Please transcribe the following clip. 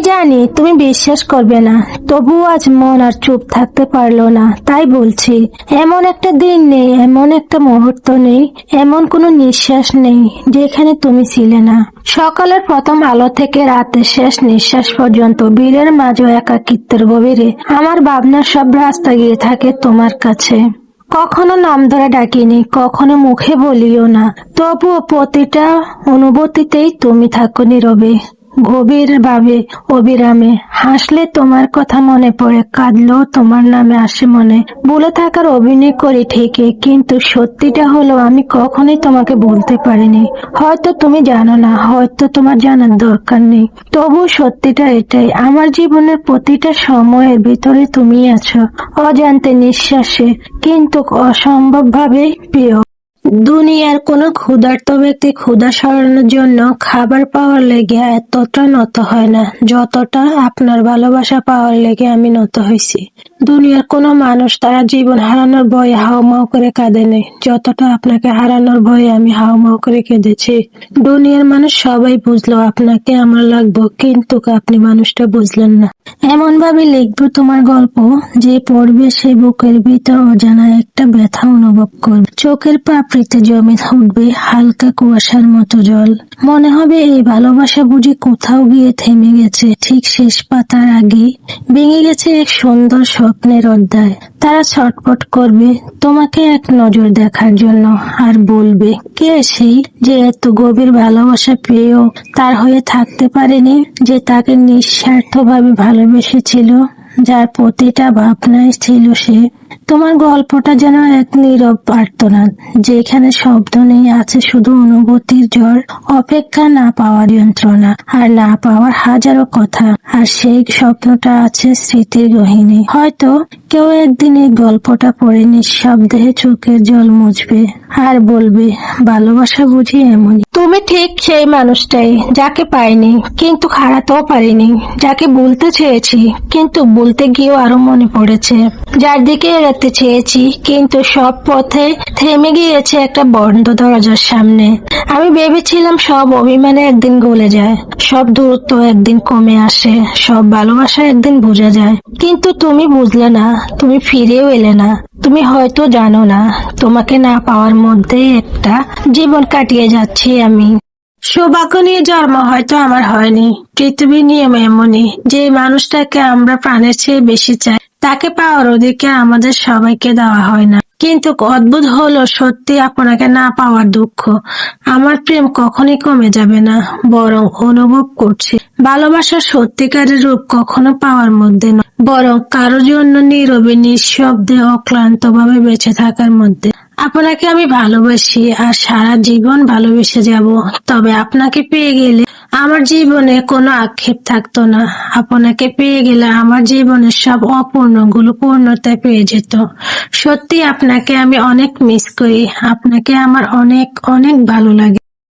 জানি তুমি বিশ্বাস করবে না, তবুও আজ মন আর চুপ থাকতে পারল না। তাই বলছি, এমন একটা দিন নেই, এমন একটা মুহূর্ত নেই, এমন কোনো নিঃশ্বাস নেই যেখানে তুমি ছিলে না। সকালের প্রথম আলো থেকে রাতের শেষ নিঃশ্বাস পর্যন্ত বীরের মাঝে একাকিত্বের গভীরে আমার ভাবনার সব রাস্তা গিয়ে থাকে তোমার কাছে। কখনো নাম ধরে ডাকিনি, কখনো মুখে বলিও না, তবুও প্রতিটা অনুভূতিতেই তুমি থাকো নীরবে। গভীর ভাবে অবিরামে হাসলে তোমার কথা মনে পড়ে, কাঁদলেও তোমার নামে আসে মনে। বলে থাকার অভিনয় করি ঠিকই, কিন্তু সত্যিটা হলো আমি কখনোই তোমাকে বলতে পারিনি। হয়তো তুমি জানো না, হয়তো তোমার জানার দরকার নেই। তবু সত্যিটা এটাই, আমার জীবনের প্রতিটা সময়ের ভিতরে তুমি আছো, অজান্তে নিঃশ্বাসে, কিন্তু অসম্ভব ভাবে প্রিয়। দুনিয়ার কোন ক্ষুধার্ত ব্যক্তি ক্ষুধা সরানোর জন্য খাবার পাওয়ার লেগে এতটা নত হয় না, যতটা আপনার ভালোবাসা পাওয়ার লেগে আমি নত হয়েছি দুনিয়ার কোনো মানুষ তারা জীবন হারানোর ভয়ে হাওমাও করে কাঁদে নেই। যতটা আপনাকে হারানোর ভয়ে আমি হাওমাও করে কেঁদেছি। দুনিয়ার মানুষ সবাই বুঝলো, আপনাকে আমার লাগবো। কিন্তু আপনি মানুষটা বুঝলেন না। এমন ভাবে লিখব তোমার গল্প, যে পড়বে সে বুকের ভিতর অজানা একটা ব্যথা অনুভব করবে। চোখের পাপড়িতে জমে উঠবে হালকা কুয়াশার মতো জল। মনে হবে এই ভালোবাসা বুঝি কোথাও গিয়ে থেমে গেছে। ঠিক শেষ পাতার আগে ভেঙে গেছে এক সুন্দর স্বপ্নের অধ্যায়। তারা ছটপট করবে তোমাকে এক নজর দেখার জন্য আর বলবে, কে সেই যে এত গভীর ভালোবাসা পেয়েও তার হয়ে থাকতে পারেনি, যে তাকে নিঃস্বার্থভাবে ভালোবেসেছিল? যার প্রতিটা ভাবনায় ছিল সে। তোমার গল্পটা যেন এক নীরব প্রার্থনা যেখানে শব্দ নেই, আছে শুধু অনুভূতির জ্বর অপেক্ষা না পাওয়ার যন্ত্রণা, আর না পাওয়ার হাজারো কথা। আর সেই স্বপ্নটা আছে স্মৃতির গহিনী। হয়তো কেউ একদিন এই গল্পটা পড়ে নিঃশব্দে চোখের জল মুছবে, আর বলবে, ভালোবাসা বুঝি এমনই। তুমি ঠিক সেই মানুষটাই, যাকে পাইনি, কিন্তু হারাতেও পারিনি, যাকে বলতে চেয়েছি, কিন্তু বলতে গিয়েও আরও মনে পড়েছে। যার দিকে এড়াতে চেয়েছি, কিন্তু সব পথে থেমে গিয়েছে একটা বন্ধ দরজার সামনে। আমি ভেবেছিলাম সব অভিমানে একদিন গলে যায়, সব দূরত্ব একদিন কমে আসে, সব ভালোবাসা একদিন বোঝা যায়। কিন্তু তুমি বুঝলে না, তুমি ফিরেও এলে না। তুমি হয়তো জানো না তোমাকে না পাওয়ার মধ্যে একটা জীবন কাটিয়ে যাচ্ছি আমি। সৌভাগ্য নিয়ে জন্ম হয়তো আমার হয়নি। পৃথিবীর নিয়ম এমনই। যে মানুষটাকে আমরা প্রাণের চেয়ে বেশি চাই, তাকে পাওয়ার অধিকার আমাদের সবাইকে দেওয়া হয় না। কিন্তু অদ্ভুত হলো সত্যি আপনাকে না পাওয়ার দুঃখ। আমার প্রেম কখনই কমে যাবে না, বরং অনুভব করছি। ভালোবাসার সত্যিকারের রূপ কখনো পাওয়ার মধ্যে নয়, বরং কারোর জন্য নীরবে, নিঃশব্দে অক্লান্ত ভাবে বেঁচে থাকার মধ্যে। আপনাকে আমি ভালোবাসি আর সারা জীবন ভালোবেসে যাব। তবে আপনাকে পেয়ে গেলে আমার জীবনে কোনো আক্ষেপ থাকতো না। আপনাকে পেয়ে গেলে আমার জীবনের সব অপূর্ণগুলো পূর্ণতায় পেয়ে যেত। সত্যি, আপনাকে আমি অনেক মিস করি। আপনাকে আমার অনেক অনেক ভালো লাগে।